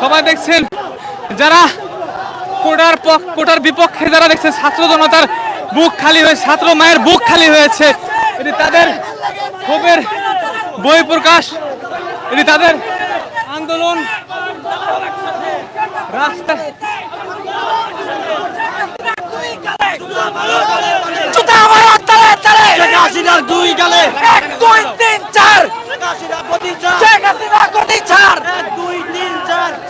সবাই দেখছেন যারা কোটার পক- কোটার বিপক্ষে যারা দেখছেন ছাত্র জনতার বুক খালি হয়ে ছাত্র মায়ের বুক খালি হয়েছে। এটি তাদের ক্ষোভের বই প্রকাশ। এটি তাদের আন্দোলন রাস্তা দুই গালে। এক দুই তিন চার। শেখ চার। শেখ হাসিনা কোটি ছাড় এক দুই তিন চার তোমার এক দাবি এক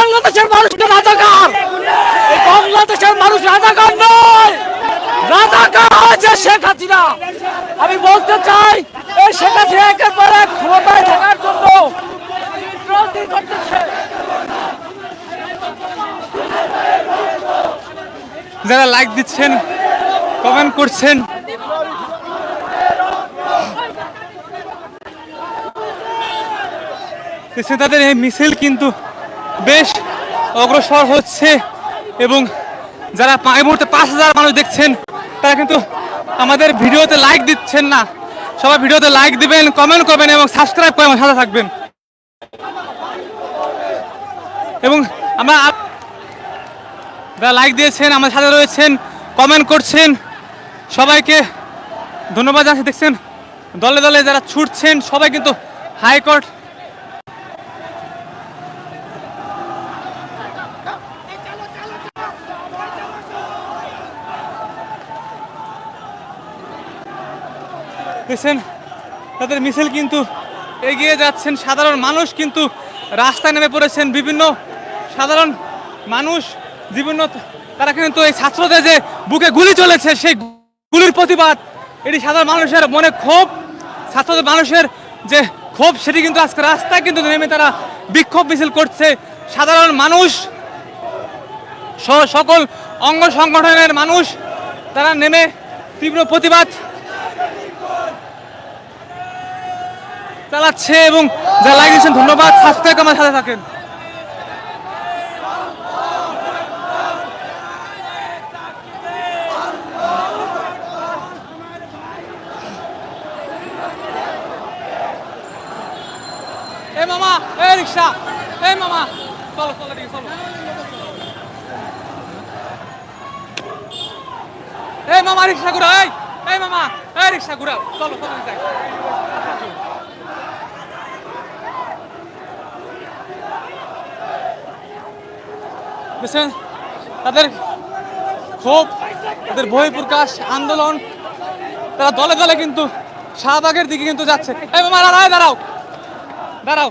বাংলাদেশের মানুষকে রাজাকার। বাংলাদেশের মানুষ রাজাকার নয়। রাজাকার হয়েছে শেখ হাসিনা। আমি বলতে চাই, এই শেখ হাসিনা একের পর এক ক্ষমতায় থাকার জন্য যারা লাইক দিচ্ছেন কমেন্ট করছেন। তাদের এই মিছিল কিন্তু বেশ অগ্রসর হচ্ছে এবং যারা এই মুহূর্তে পাঁচ হাজার মানুষ দেখছেন, তারা কিন্তু আমাদের ভিডিওতে লাইক দিচ্ছেন না। সবাই ভিডিওতে লাইক দিবেন কমেন্ট করবেন এবং সাবস্ক্রাইব করে সাথে থাকবেন। এবং আমরা যারা লাইক দিয়েছেন আমার সাথে রয়েছেন কমেন্ট করছেন, সবাইকে ধন্যবাদ জানাচ্ছি। দেখছেন, দলে দলে যারা ছুটছেন, সবাই কিন্তু হাইকোর্ট দেখছেন তাদের মিছিল কিন্তু এগিয়ে যাচ্ছেন। সাধারণ মানুষ কিন্তু রাস্তায় নেমে পড়েছেন। বিভিন্ন সাধারণ মানুষ, বিভিন্ন তারা কিন্তু এই ছাত্রদের যে বুকে গুলি চলেছে, সেই গুলির প্রতিবাদ, এটি সাধারণ মানুষের মনে ক্ষোভ, ছাত্রদের মানুষের যে ক্ষোভ, সেটি কিন্তু আজকে রাস্তায় কিন্তু নেমে তারা বিক্ষোভ মিছিল করছে। সাধারণ মানুষ সকল অঙ্গ সংগঠনের মানুষ, তারা নেমে তীব্র প্রতিবাদ চালাচ্ছে এবং যা লাগিয়েছেন ধন্যবাদ। সাবস্ক্রাইব আমার সাথে থাকেন। এ মামা, এ রিক্সা, এ মামা। চলো চলো দিকে চলো। এই মামা, রিক্সা ঘুরাও, এই মামা, এই রিক্সা ঘুরাও। চলো চলো যাই বুঝছেন তাদের ক্ষোভ, তাদের বই প্রকাশ আন্দোলন, তারা দলে দলে কিন্তু শাহবাগের দিকে কিন্তু যাচ্ছে। দাঁড়াও দাঁড়াও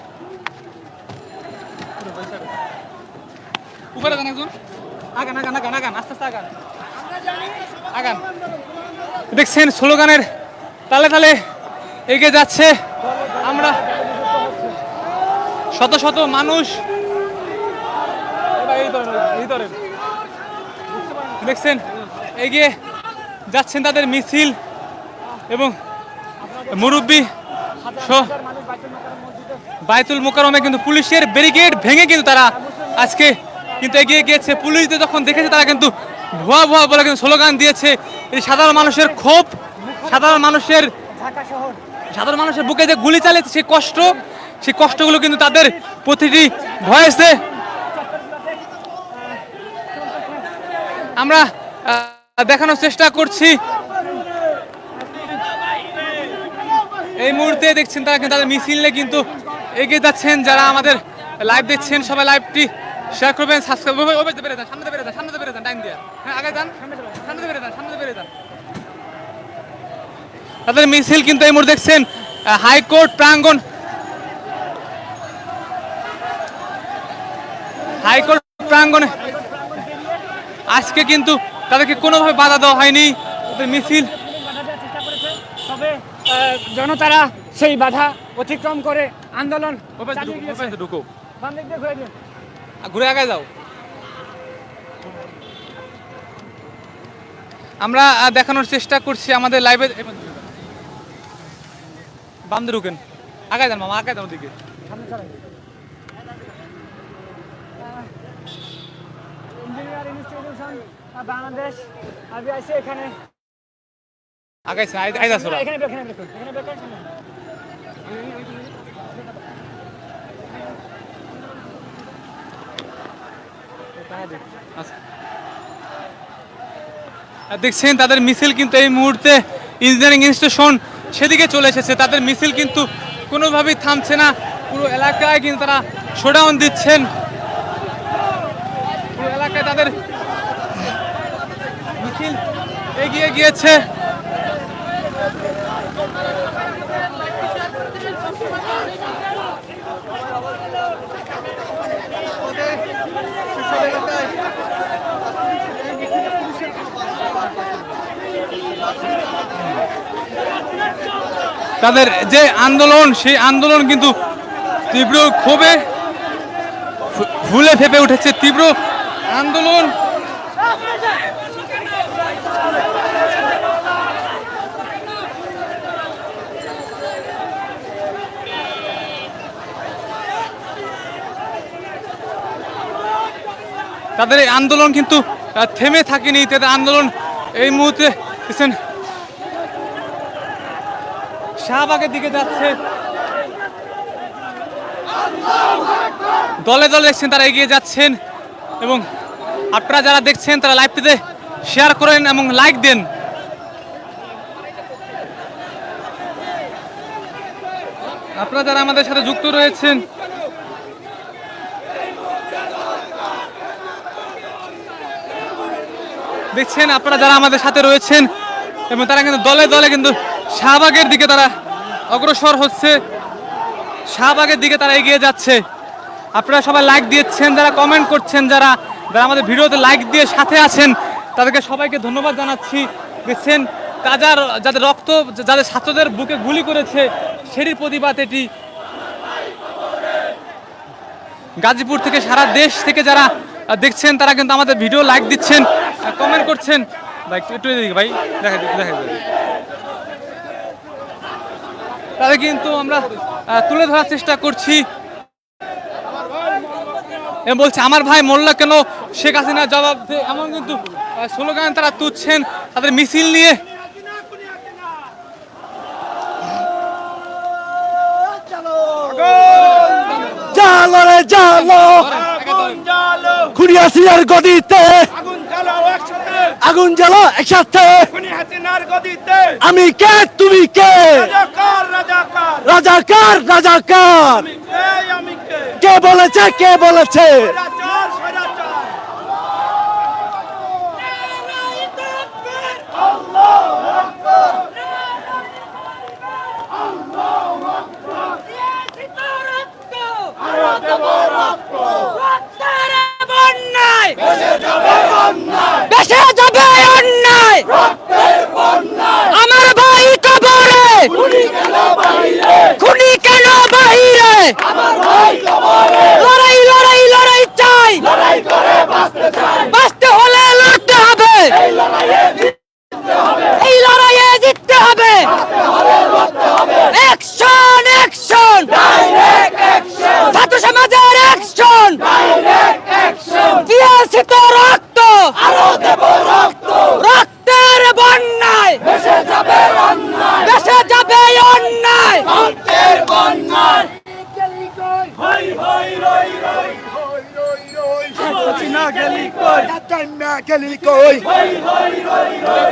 উপরে একজন। আস্তে আস্তে আগান। আগান। দেখছেন স্লোগানের তালে তালে এগিয়ে যাচ্ছে আমরা। শত শত মানুষ এই ধরেন, এই ধরেন। দেখছেন? এগিয়ে যাচ্ছেন তাদের মিছিল এবং মুরব্বী সহ বাইতুল মোকারমে কিন্তু পুলিশের ব্যারিকেড ভেঙে কিন্তু তারা আজকে কিন্তু এগিয়ে গিয়েছে। পুলিশদের যখন দেখেছে তারা কিন্তু ভুয়া ভুয়া বলে কিন্তু স্লোগান দিয়েছে। এই সাধারণ মানুষের ক্ষোভ, সাধারণ মানুষের সাধারণ মানুষের বুকে যে গুলি চালিয়েছে, সেই কষ্ট, সেই কষ্টগুলো কিন্তু তাদের প্রতিটি ভয়েসে আমরা দেখানোর চেষ্টা করছি। এই মুহূর্তে দেখছেন তারা কিন্তু তাদের মিছিল কিন্তু এগিয়ে যাচ্ছেন, যারা আমাদের লাইভ দেখছেন, সবাই লাইভটি শেয়ার করবেন সাবস্ক্রাইব টাইম হ্যাঁ আগে সামনে তাদের মিছিল কিন্তু এই মুহূর্তে দেখছেন হাইকোর্ট প্রাঙ্গণ। হাইকোর্ট প্রাঙ্গণে আজকে কিন্তু তাদেরকে কোনোভাবে বাধা দেওয়া হয়নি। ওদের মিছিল তবে জনতারা সেই বাধা অতিক্রম করে আন্দোলন ঢুকো। ঘুরে আগে যাও। আমরা দেখানোর চেষ্টা করছি আমাদের লাইভে বাম দিয়ে ঢুকেন। আগায় যান মামা আগায় যান ওদিকে। ইনস্টিটিউশন এখানে। আগাইছে এখানে এখানে এখানে দেখছেন তাদের মিছিল কিন্তু এই মুহূর্তে ইঞ্জিনিয়ারিং ইনস্টিটিউশন সেদিকে চলে এসেছে। তাদের মিছিল কিন্তু কোনোভাবেই থামছে না। পুরো এলাকায় কিন্তু তারা শোডাউন দিচ্ছেন। এলাকায় তাদের মিছিল এগিয়ে গিয়েছে। তাদের যে আন্দোলন, সেই আন্দোলন কিন্তু তীব্র ক্ষোভে ফুলে ফেপে উঠেছে। তীব্র আন্দোলন। তাদের এই আন্দোলন কিন্তু থেমে থাকেনি। তাদের আন্দোলন এই মুহূর্তে শাহবাগের দিকে যাচ্ছে। দলে দলে দেখছেন তারা এগিয়ে যাচ্ছেন। এবং আপনারা যারা দেখছেন, তারা লাইভটিতে শেয়ার করেন এবং লাইক দেন। আপনারা যারা আমাদের সাথে যুক্ত রয়েছেন, দেখছেন, আপনারা যারা আমাদের সাথে রয়েছেন এবং তারা কিন্তু দলে দলে কিন্তু শাহবাগের দিকে তারা অগ্রসর হচ্ছে, শাহবাগের দিকে তারা এগিয়ে যাচ্ছে। আপনারা সবাই লাইক দিয়েছেন, যারা কমেন্ট করছেন, যারা যারা আমাদের ভিডিওতে লাইক দিয়ে সাথে আছেন, তাদেরকে সবাইকে ধন্যবাদ জানাচ্ছি। দেখছেন, তাজার, যাদের রক্ত, যাদের ছাত্রদের বুকে গুলি করেছে, সেটির প্রতিবাদ এটি। গাজীপুর থেকে সারা দেশ থেকে যারা দেখছেন, তারা কিন্তু আমাদের ভিডিও লাইক দিচ্ছেন কমেন্ট করছেন। ভাই, একটু- এদিকে ভাই, দেখা দেখা তাদের কিন্তু আমরা তুলে ধরার চেষ্টা করছি। এবং বলছে আমার ভাই মোল্লা কেন শেখ হাসিনা জবাব এমন কিন্তু স্লোগান তারা তুচ্ছেন তাদের মিছিল নিয়ে। জালো রে জালো। গদিতে আগুন জ্বালো একসাথে। আমি কে? তুমি কে? রাজাকার রাজাকার। কে? বলেছে? কে বলেছে? খুনি কেন বাহিরে? লড়াই লড়াই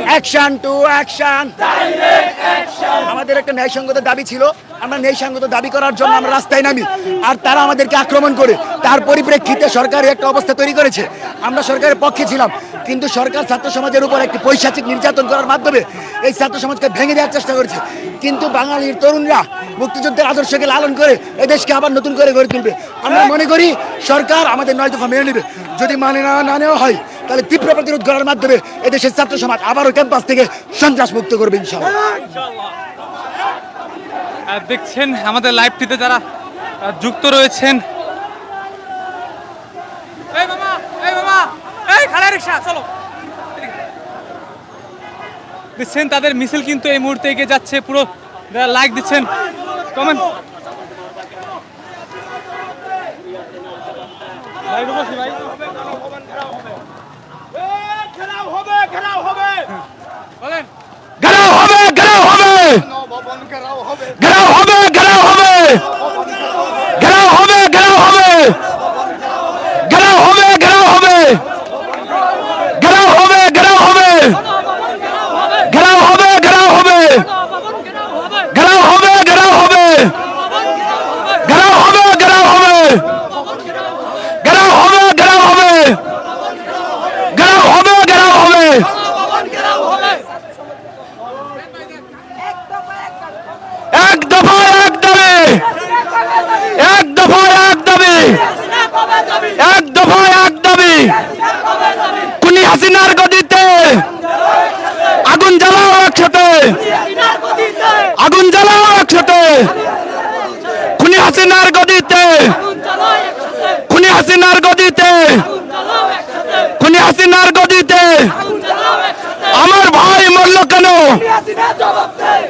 অ্যাকশন টু অ্যাকশন আমাদের একটা ন্যায়সঙ্গত দাবি ছিল। আমরা ন্যায়সঙ্গত দাবি করার জন্য আমরা রাস্তায় নামি। আর তারা আমাদেরকে আক্রমণ করে। তার পরিপ্রেক্ষিতে সরকার একটা অবস্থা তৈরি করেছে। আমরা সরকারের পক্ষে ছিলাম। কিন্তু সরকার ছাত্র সমাজের উপর একটি পৈশাচিক নির্যাতন করার মাধ্যমে এই ছাত্র সমাজকে ভেঙে দেওয়ার চেষ্টা করেছে। কিন্তু বাঙালির তরুণরা মুক্তিযুদ্ধের আদর্শকে লালন করে এই দেশকে আবার নতুন করে গড়ে তুলবে। আমরা মনে করি সরকার আমাদের নয় দফা মেনে নেবে। যদি মানে না না নেওয়া হয়, তাহলে তীব্র প্রতিরোধ করার মাধ্যমে এদেশের ছাত্র সমাজ আবারও ক্যাম্পাস থেকে সন্ত্রাস মুক্ত করবে ইনশাআল্লাহ। দেখছেন আমাদের লাইভটিতে যারা যুক্ত রয়েছেন। দেখছেন তাদের মিছিল কিন্তু এই মুহূর্তে এগিয়ে যাচ্ছে পুরো যারা লাইক দিচ্ছেন। হবে ঘেরাও হবে। ঘেরাও হবে ঘেরাও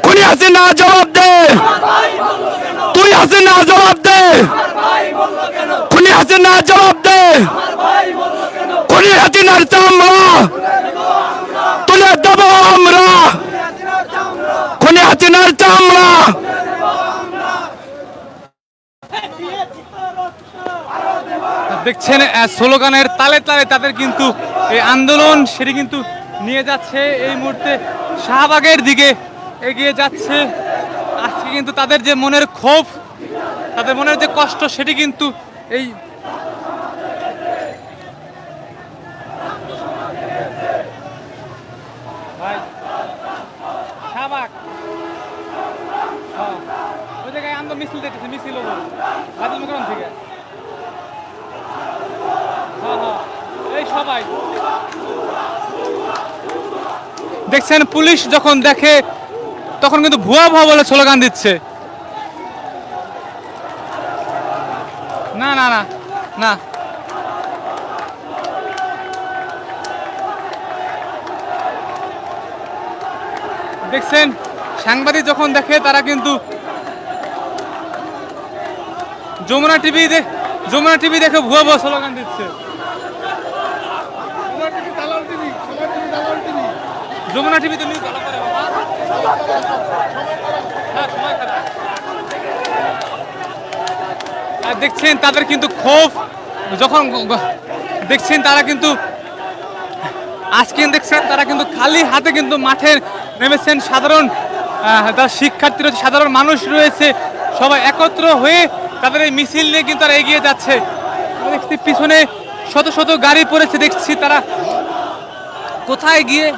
খুনি হাসিনা জবাব দে। তুই হাসিনা জবাব দে। খুনি হাসিনা জবাব দে। খুনি হাসিনার চামড়া। তুলে দেব আমরা। খুনি হাসিনার চামড়া। দেখছেন স্লোগানের তালে তালে তাদের কিন্তু এই আন্দোলন, সেটি কিন্তু নিয়ে যাচ্ছে এই মুহূর্তে। শাহবাগের দিকে এগিয়ে যাচ্ছে। আজকে কিন্তু তাদের যে মনের ক্ষোভ তাদের মনের যে কষ্ট সেটি কিন্তু এই শাহবাগ। হ্যাঁ, ওই জায়গায় আন্দোলন মিছিল দেখতেছি মিছিল বাদল থেকে হ্যাঁ, হ্যাঁ, এই সবাই। দেখছেন, পুলিশ যখন দেখে, তখন কিন্তু ভুয়া ভুয়া বলে স্লোগান দিচ্ছে। না না না না। দেখছেন, সাংবাদিক যখন দেখে, তারা কিন্তু যমুনা টিভি যমুনা টিভি দেখে ভুয়া ভুয়া স্লোগান দিচ্ছে। যমুনা টিভি তো নিউজ ভালো করে। হ্যাঁ। আর দেখছেন, তাদের কিন্তু ক্ষোভ যখন দেখছেন, তারা কিন্তু আজকে দেখছেন, তারা কিন্তু খালি হাতে কিন্তু মাঠে নেমেছেন সাধারণ যারা শিক্ষার্থী রয়েছে, সাধারণ মানুষ রয়েছে সবাই একত্র হয়ে তাদের এই মিছিল নিয়ে কিন্তু তারা এগিয়ে যাচ্ছে দেখছি পিছনে শত শত গাড়ি পড়েছে, দেখছি তারা কোথায় গিয়ে?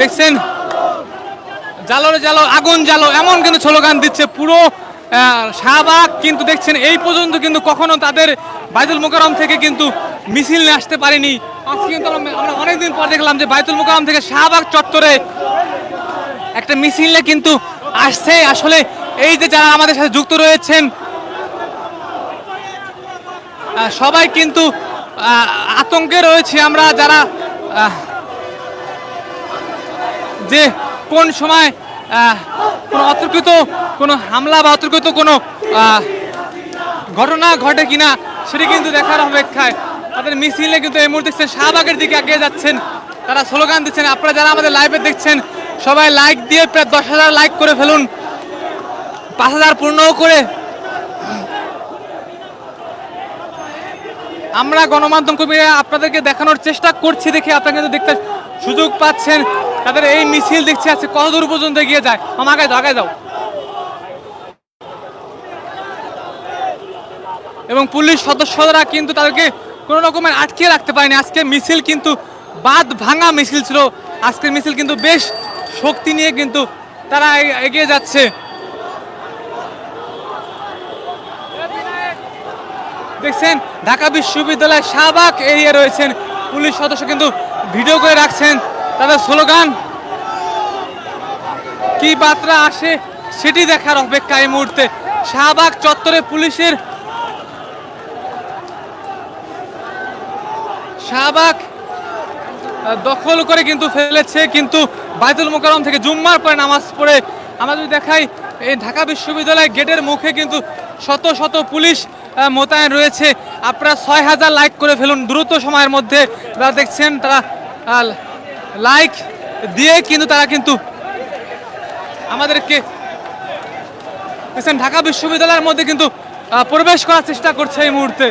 দেখছেন? জালো জালো আগুন জালো এমন কিন্তু স্লোগান দিচ্ছে পুরো শাহবাগ। কিন্তু দেখছেন, এই পর্যন্ত কিন্তু কখনো তাদের বাইতুল মোকারম থেকে কিন্তু মিছিল নিয়ে আসতে পারেনি। আজকে কিন্তু আমরা আমরা অনেকদিন পর দেখলাম যে বাইতুল মোকারম থেকে শাহবাগ চত্বরে একটা মিছিল কিন্তু আসছে। আসলে এই যে যারা আমাদের সাথে যুক্ত রয়েছেন সবাই কিন্তু আতঙ্কে রয়েছে আমরা যারা যে কোন সময় কোনো অতর্কিত, কোনো হামলা বা অতর্কিত কোনো ঘটনা ঘটে কিনা সেটি কিন্তু দেখার অপেক্ষায় তাদের মিছিলে কিন্তু এই মুহূর্তে শাহবাগের দিকে এগিয়ে যাচ্ছেন। তারা স্লোগান দিচ্ছেন, আপনারা যারা আমাদের লাইভে দেখছেন সবাই লাইক দিয়ে প্রায় দশ হাজার লাইক করে ফেলুন। পাঁচ হাজার পূর্ণও করে। আমরা গণমাধ্যম কর্মীরা আপনাদেরকে দেখানোর চেষ্টা করছি দেখে আপনারা কিন্তু দেখতে সুযোগ পাচ্ছেন। তাদের এই মিছিল দেখছি আছে কত দূর পর্যন্ত এগিয়ে যায়। আমাকে আগায় যাও এবং পুলিশ সদস্যরা কিন্তু তাদেরকে কোনো রকমের আটকে রাখতে পারেনি। আজকে মিছিল কিন্তু বাদ ভাঙা মিছিল ছিল। আজকের মিছিল কিন্তু বেশ শক্তি নিয়ে কিন্তু তারা এগিয়ে যাচ্ছে। দেখছেন, ঢাকা বিশ্ববিদ্যালয়ের শাহবাগ এরিয়া রয়েছেন। পুলিশ সদস্য কিন্তু ভিডিও করে রাখছেন তাদের স্লোগান। কি বার্তা আসে সেটি দেখার অপেক্ষা এই মুহূর্তে। শাহবাগ চত্বরে পুলিশের শাহবাগ দখল করে কিন্তু ফেলেছে, কিন্তু বাইতুল মোকারম থেকে জুম্মার পরে নামাজ পড়ে আমরা যদি দেখাই, এই ঢাকা বিশ্ববিদ্যালয় গেটের মুখে কিন্তু শত শত পুলিশ মোতায়েন রয়েছে। আপনারা ছয় হাজার লাইক করে ফেলুন, দ্রুত সময়ের মধ্যে যারা দেখছেন, তারা লাইক দিয়ে কিন্তু তারা কিন্তু আমাদেরকে ঢাকা বিশ্ববিদ্যালয়ের মধ্যে কিন্তু প্রবেশ করার চেষ্টা করছে এই মুহূর্তে।